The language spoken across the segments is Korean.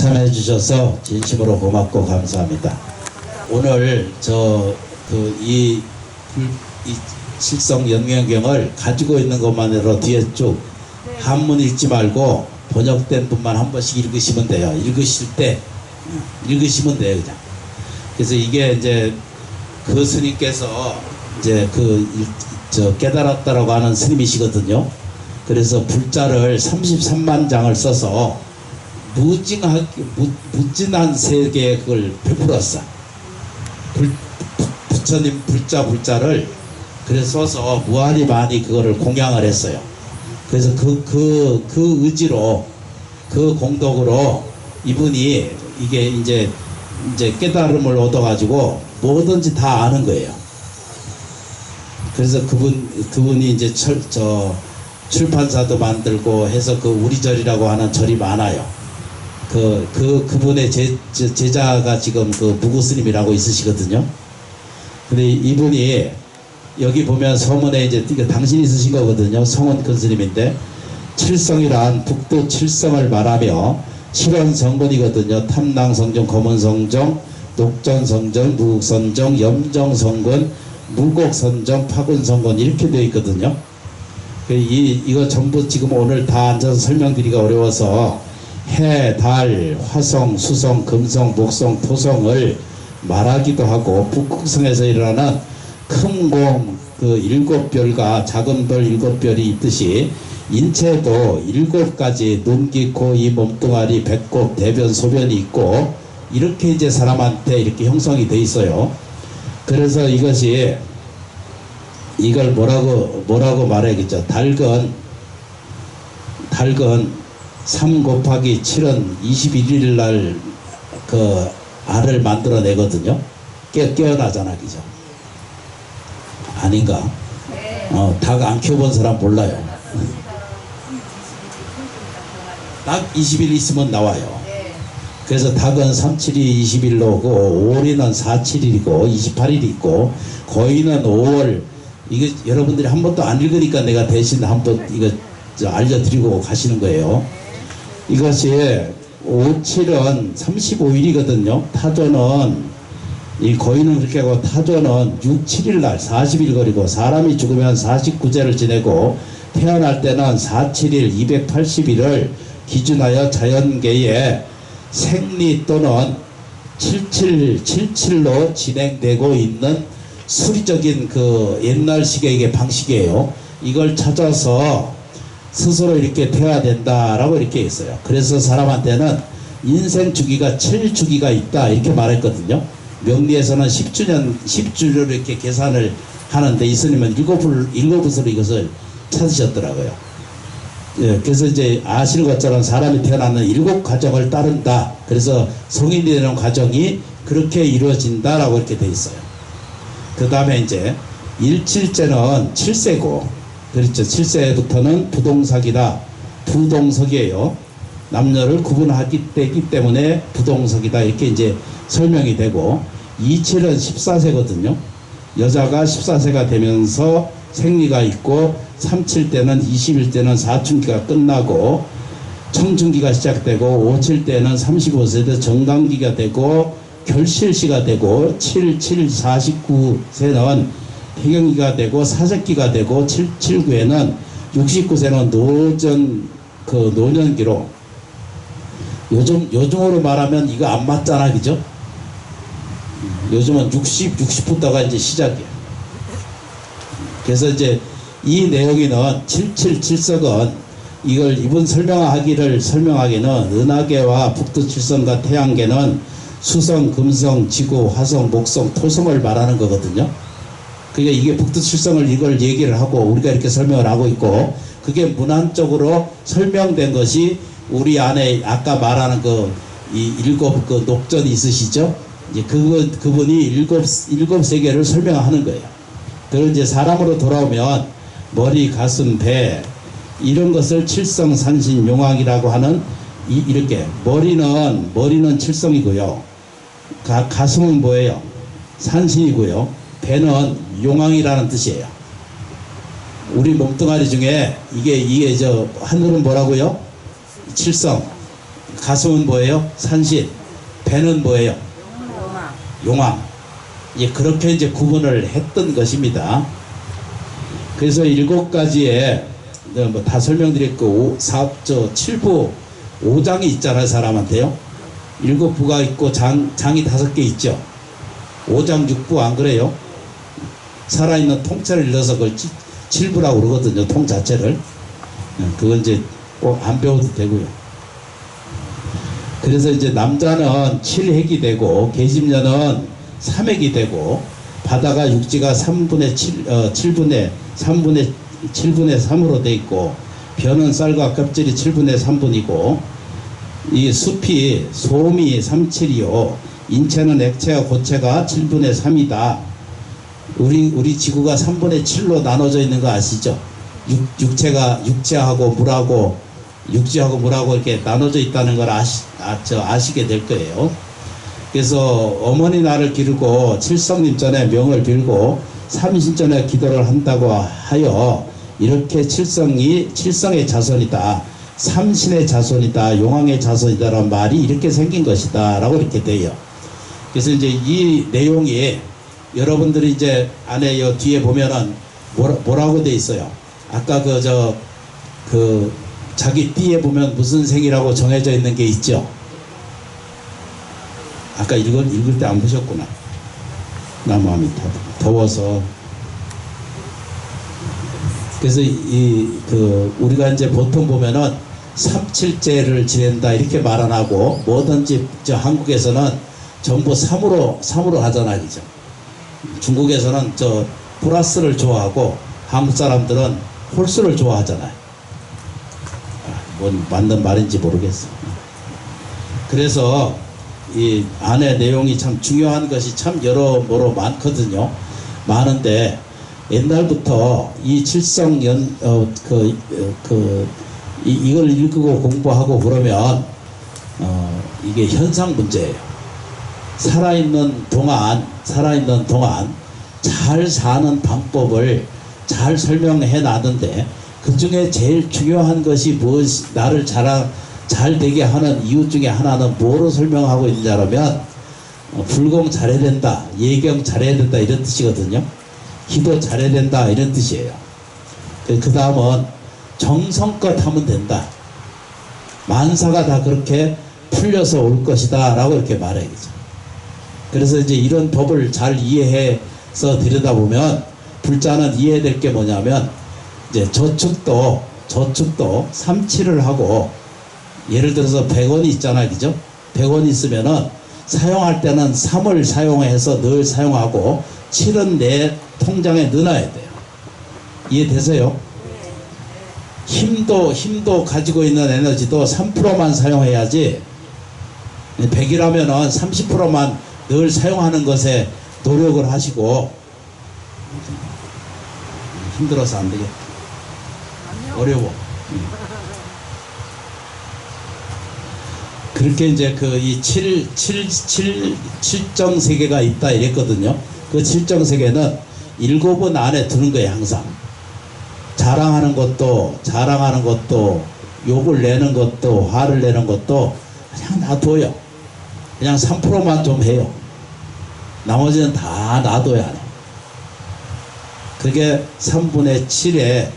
참여해 주셔서 진심으로 고맙고 감사합니다. 오늘 저 그이 이 실성 연명경을 가지고 있는 것만으로 뒤에 쭉 한문 읽지 말고 번역된 분만 한 번씩 읽으시면 돼요. 읽으실 때 음, 읽으시면 돼요, 그냥. 그래서 이게 이제 그 스님께서 이제 그 저 깨달았다라고 하는 스님이시거든요. 그래서 불자를 33만 장을 써서 무징하게 무, 무진한 세계에 그걸 베풀었어. 불, 부- 부처님 불자 불자를 그래서 써서 무한히 많이 그거를 공양을 했어요. 그래서 그 그 그 의지로 그 공덕으로 이분이 이게 이제 이제 깨달음을 얻어가지고 뭐든지 다 아는 거예요. 그래서 그분 그분이 이제 철, 저 출판사도 만들고 해서 그 우리절이라고 하는 절이 많아요. 그, 그, 그분의 제, 제- 제자가 지금 그 무구스님이라고 있으시거든요. 근데 이분이 여기 보면 서문에 이제 이거 당신이 쓰신 거거든요. 성원 큰 스님인데 칠성이란 북도 칠성을 말하며 칠원 성군이거든요. 탐낭 성정, 검은 성정, 녹전 성정, 무국 성정, 염정 성군, 무곡 성정, 파군 성군 이렇게 되어 있거든요. 그 이, 이거 전부 지금 오늘 다 앉아서 설명드리기가 어려워서 해, 달, 화성, 수성, 금성, 목성, 토성을 말하기도 하고 북극성에서 일어나는 큰 공, 그 일곱 별과 작은 별 일곱 별이 있듯이 인체도 일곱 가지 눈, 귀, 코, 이 몸뚱아리, 배꼽, 대변, 소변이 있고 이렇게 이제 사람한테 이렇게 형성이 돼 있어요. 그래서 이것이 이걸 뭐라고 뭐라고 말해야겠죠. 닭은 닭은 3 곱하기 7은 21일 날그 알을 만들어내거든요. 깨, 깨어나잖아, 그죠? 아닌가? 어, 닭 안 키워본 사람 몰라요. 닭 20일 있으면 나와요. 그래서 닭은 37이 20일로 오고 오리는 47일이고 28일 있고 거인은 5월 이거 여러분들이 한 번도 안 읽으니까 내가 대신 한 번 이거 저 알려드리고 가시는 거예요. 이것이 57은 35일이거든요. 타조는 이 거인은 그렇게 하고 타조는 6, 7일 날 40일 거리고 사람이 죽으면 49제를 지내고 태어날 때는 4, 7일 280일을 기준하여 자연계에 생리 또는 77, 77로 진행되고 있는 수리적인 그 옛날식의 방식이에요. 이걸 찾아서 스스로 이렇게 돼야 된다라고 이렇게 했어요. 그래서 사람한테는 인생 주기가 7주기가 있다 이렇게 말했거든요. 명리에서는 10주년 10주를 이렇게 계산을 하는데 이스님은 일곱을 일곱으로 이것을 찾으셨더라고요. 예, 그래서 이제 아시는 것처럼 사람이 태어나는 일곱 과정을 따른다. 그래서 성인이 되는 과정이 그렇게 이루어진다라고 이렇게 돼 있어요. 그 다음에 이제 일칠제는 칠세고 그렇죠. 칠세부터는 부동석이다. 부동석이에요. 남녀를 구분하기 때문에 부동석이다. 이렇게 이제 설명이 되고 이칠은 14세거든요. 여자가 14세가 되면서 생리가 있고 37 때는 20일 때는 사춘기가 끝나고 청춘기가 시작되고 57 때는 35세 때 정강기가 되고 결실시가 되고 77 49세는 폐경기가 되고 사색기가 되고 779에는 69세는 노전 그 노년기로 요즘 요즘으로 말하면 이거 안 맞잖아 그죠? 요즘은 60 60부터가 이제 시작이야. 그래서 이제 이 내용에는 777석은 이걸 이분 설명하기를 설명하기는 은하계와 북두칠성과 태양계는 수성, 금성, 지구, 화성, 목성, 토성을 말하는 거거든요. 그게 이게 북두칠성을 이걸 얘기를 하고 우리가 이렇게 설명을 하고 있고 그게 문안적으로 설명된 것이 우리 안에 아까 말하는 그 이 일곱 그 녹전이 있으시죠? 이제 그거 그분이 일곱 일곱 세계를 설명하는 거예요. 그런 이제 사람으로 돌아오면 머리, 가슴, 배 이런 것을 칠성, 산신, 용왕이라고 하는 이, 이렇게 머리는 머리는 칠성이고요. 가, 가슴은 뭐예요? 산신이고요. 배는 용왕이라는 뜻이에요. 우리 몸뚱아리 중에 이게 이게 저 하늘은 뭐라고요? 칠성. 가슴은 뭐예요? 산신. 배는 뭐예요? 용화. 용왕. 예, 그렇게 이제 구분을 했던 것입니다. 그래서 일곱 가지의 네, 뭐다 설명드렸고 오, 사, 저 칠부 오장이 있잖아요 사람한테요. 일곱 부가 있고 장 장이 다섯 개 있죠. 오장 육부 안 그래요? 살아있는 통째를 일러서 그걸 치- 칠부라고 그러거든요. 통 자체를. 예, 그건 이제 꼭 안 배워도 되고요. 그래서 이제 남자는 7핵이 되고 계집년은 3핵이 되고 바다가 육지가 3분의 7, 어, 7분의 3분의 7분의 3으로 돼 있고 변은 쌀과 껍질이 7분의 3분이고 이 숲이 소음이 37이요 인체는 액체와 고체가 7분의 3이다 우리 우리 지구가 3분의 7로 나눠져 있는 거 아시죠? 육, 육체가 육체하고 물하고 육지하고 물하고 이렇게 나눠져 있다는 걸 아시, 아, 저 아시게 될 거예요. 그래서 어머니 나를 기르고 칠성님 전에 명을 빌고 삼신 전에 기도를 한다고 하여 이렇게 칠성이 칠성의 자손이다. 삼신의 자손이다. 용왕의 자손이다라는 말이 이렇게 생긴 것이다. 라고 이렇게 돼요. 그래서 이제 이 내용이 여러분들이 이제 안에 요 뒤에 보면은 뭐라, 뭐라고 돼 있어요. 아까 그저그 자기 띠에 보면 무슨 생이라고 정해져 있는 게 있죠. 아까 읽을, 읽을 때 안 보셨구나. 나 마음이 더, 더워서. 그래서 이, 그, 우리가 이제 보통 보면은 삼칠제를 지낸다 이렇게 말 안 하고 뭐든지 저 한국에서는 전부 삼으로, 삼으로 하잖아, 그죠? 중국에서는 저 플러스를 좋아하고 한국 사람들은 홀수를 좋아하잖아요. 아, 뭔 맞는 말인지 모르겠어. 그래서 이 안에 내용이 참 중요한 것이 참 여러모로 많거든요. 많은데 옛날부터 이 칠성연 어그 그 이, 이걸 읽고 공부하고 그러면 어 이게 현상 문제예요. 살아있는 동안 살아있는 동안 잘 사는 방법을 잘 설명해 놨는데 그 중에 제일 중요한 것이 무엇이 나를 자라 잘 되게 하는 이유 중에 하나는 뭐로 설명하고 있냐면 어, 불공 잘해야 된다 예경 잘해야 된다 이런 뜻이거든요. 기도 잘해야 된다 이런 뜻이에요. 그 다음은 정성껏 하면 된다. 만사가 다 그렇게 풀려서 올 것이다 라고 이렇게 말해야죠 그래서 이제 이런 법을 잘 이해해서 들여다보면 불자는 이해될 게 뭐냐면 이제 저축도 저축도 삼치를 하고 예를 들어서 100원이 있잖아요. 그죠? 100원이 있으면은 사용할 때는 3을 사용해서 늘 사용하고 7은 내 통장에 넣어놔야 돼요. 이해되세요? 힘도 힘도 가지고 있는 에너지도 3%만 사용해야지 100이라면은 30%만 늘 사용하는 것에 노력을 하시고 힘들어서 안 되겠다. 어려워. 음. 그렇게 이제 그 이 7, 7, 7, 7정 세계가 있다 이랬거든요. 그 7정 세계는 일곱은 안에 두는 거예요, 항상. 자랑하는 것도, 자랑하는 것도, 욕을 내는 것도, 화를 내는 것도 그냥 놔둬요. 그냥 3%만 좀 해요. 나머지는 다 놔둬야 해. 그게 3분의 7에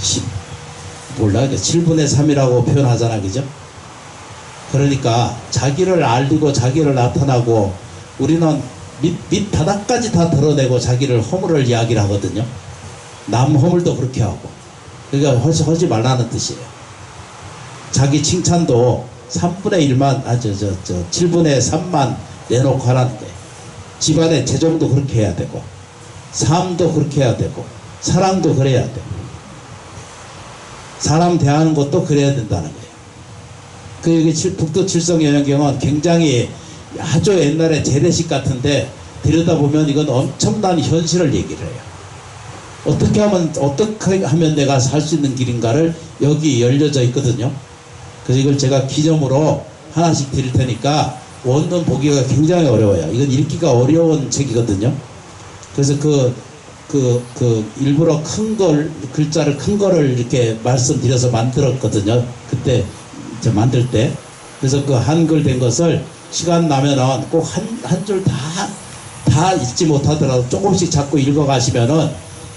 10, 몰라, 7분의 3이라고 표현하잖아, 그죠? 그러니까 자기를 알리고 자기를 나타나고 우리는 밑, 밑 바닥까지 다 드러내고 자기를 허물을 이야기를 하거든요. 남 허물도 그렇게 하고. 그러니까 하지, 하지 말라는 뜻이에요. 자기 칭찬도 3분의 1만, 아, 저, 저, 저, 7분의 3만 내놓고 거예요. 집안의 재정도 그렇게 해야 되고, 삶도 그렇게 해야 되고, 사랑도 그래야 되고, 사람 대하는 것도 그래야 된다는 거예요. 그 여기 칠- 북도 칠성연연경은 굉장히 아주 옛날에 재래식 같은데 들여다보면 이건 엄청난 현실을 얘기를 해요. 어떻게 하면 어떻게 하면 내가 살 수 있는 길인가를 여기 열려져 있거든요. 그래서 이걸 제가 기점으로 하나씩 드릴 테니까 원문 보기가 굉장히 어려워요. 이건 읽기가 어려운 책이거든요. 그래서 그 그, 그, 일부러 큰 걸, 글자를 큰 거를 이렇게 말씀드려서 만들었거든요. 그때, 저 만들 때. 그래서 그 한글 된 것을 시간 나면은 꼭 한, 한 줄 다, 다 읽지 못하더라도 조금씩 자꾸 읽어가시면은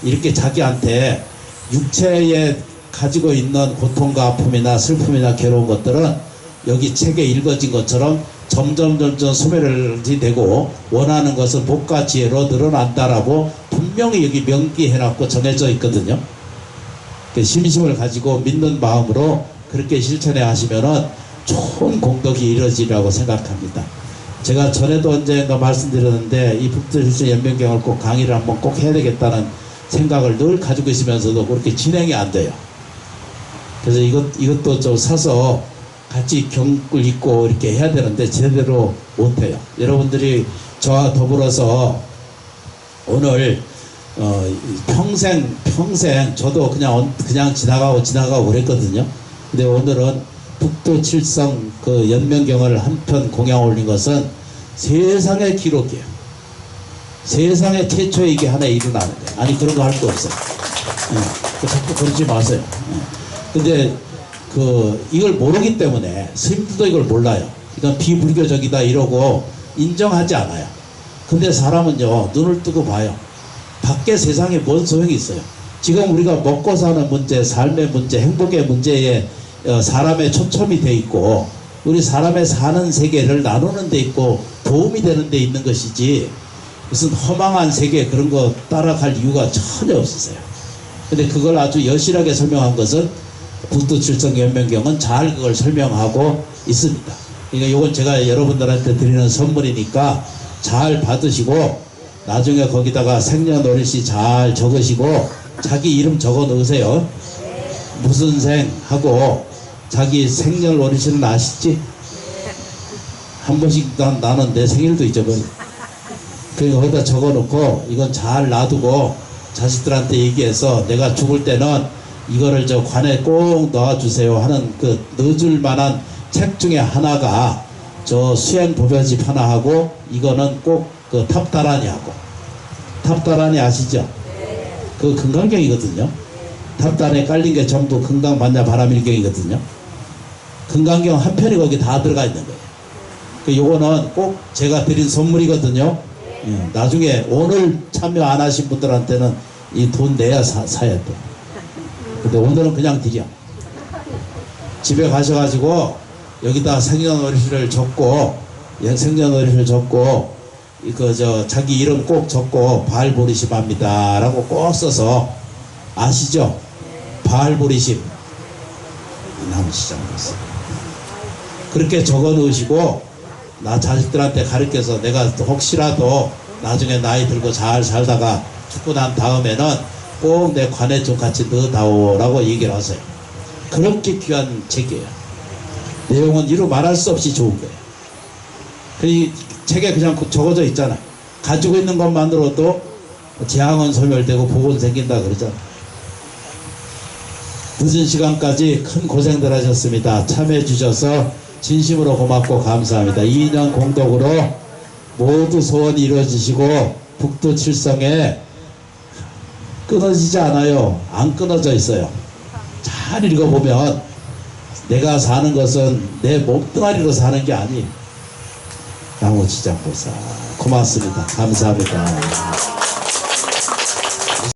이렇게 자기한테 육체에 가지고 있는 고통과 아픔이나 슬픔이나 괴로운 것들은 여기 책에 읽어진 것처럼 점점 점점 소멸이 되고 원하는 것은 복과 지혜로 늘어난다라고 분명히 여기 명기해놨고 정해져 있거든요. 그 심심을 가지고 믿는 마음으로 그렇게 실천해 하시면은 좋은 공덕이 이루어지라고 생각합니다. 제가 전에도 언젠가 말씀드렸는데 이 북두실수 연변경을 꼭 강의를 한번 꼭 해야 되겠다는 생각을 늘 가지고 있으면서도 그렇게 진행이 안 돼요. 그래서 이것 이것도 좀 사서 같이 경을 읽고 이렇게 해야 되는데 제대로 못해요. 여러분들이 저와 더불어서 오늘 어, 평생 평생 저도 그냥 언- 그냥 지나가고 지나가고 그랬거든요. 근데 오늘은 북도 칠성 그 연명경을 한 편 공양 올린 것은 세상의 기록이에요. 세상에 최초 이게 하나 일어나는 거예요. 아니 그런 거 할 거 없어요. 예, 그 자꾸 그러지 마세요. 예. 근데 그 이걸 모르기 때문에 스님들도 이걸 몰라요. 이건 비불교적이다 이러고 인정하지 않아요. 근데 사람은요 눈을 뜨고 봐요. 밖에 세상에 뭔 소용이 있어요. 지금 우리가 먹고 사는 문제, 삶의 문제, 행복의 문제에 어, 사람의 초점이 돼 있고 우리 사람의 사는 세계를 나누는 데 있고 도움이 되는 데 있는 것이지 무슨 허망한 세계 그런 거 따라갈 이유가 전혀 없으세요. 근데 그걸 아주 여실하게 설명한 것은 북두칠성연명경은 잘 그걸 설명하고 있습니다. 그러니까 이건 제가 여러분들한테 드리는 선물이니까 잘 받으시고 나중에 거기다가 생년월일시 잘 적으시고 자기 이름 적어 놓으세요. 무슨 생 하고 자기 생년월일시는 아시지? 한 번씩 난, 나는 내 생일도 잊어버려. 그러니까 거기다 적어 놓고 이건 잘 놔두고 자식들한테 얘기해서 내가 죽을 때는 이거를 저 관에 꼭 넣어주세요 하는 그 넣어줄 만한 책 중에 하나가 저 수행 보편집 하나 하고 이거는 꼭 그 탑다라니 하고 탑다라니 아시죠? 그 금강경이거든요. 탑단에 깔린 게 전부 금강 반야 바람일경이거든요. 금강경 한 편이 거기 다 들어가 있는 거예요. 그 요거는 꼭 제가 드린 선물이거든요. 예, 나중에 오늘 참여 안 하신 분들한테는 이 돈 내야 사, 사야 돼. 근데 오늘은 그냥 드려. 집에 가셔가지고 여기다 생년월일을 적고 예, 생년월일을 적고 그저 자기 이름 꼭 적고 발보리심 합니다 라고 꼭 써서 아시죠? 발보리심 나무 시장에서 그렇게 적어 놓으시고 나 자식들한테 가르쳐서 내가 혹시라도 나중에 나이 들고 잘 살다가 죽고 난 다음에는 꼭 내 관에 좀 같이 넣어다오라고 얘기를 하세요. 그렇게 귀한 책이에요. 내용은 이루 말할 수 없이 좋은 거예요. 이 책에 그냥 적어져 있잖아. 가지고 있는 것만으로도 재앙은 소멸되고 복은 생긴다 그러잖아. 늦은 시간까지 큰 고생들 하셨습니다. 참여해 주셔서 진심으로 고맙고 감사합니다. 2년 공덕으로 모두 소원이 이루어지시고 북두 칠성에 끊어지지 않아요. 안 끊어져 있어요. 잘 읽어보면 내가 사는 것은 내 몸뚱아리로 사는 게 아니에요. 나무지장보사 고맙습니다. 감사합니다.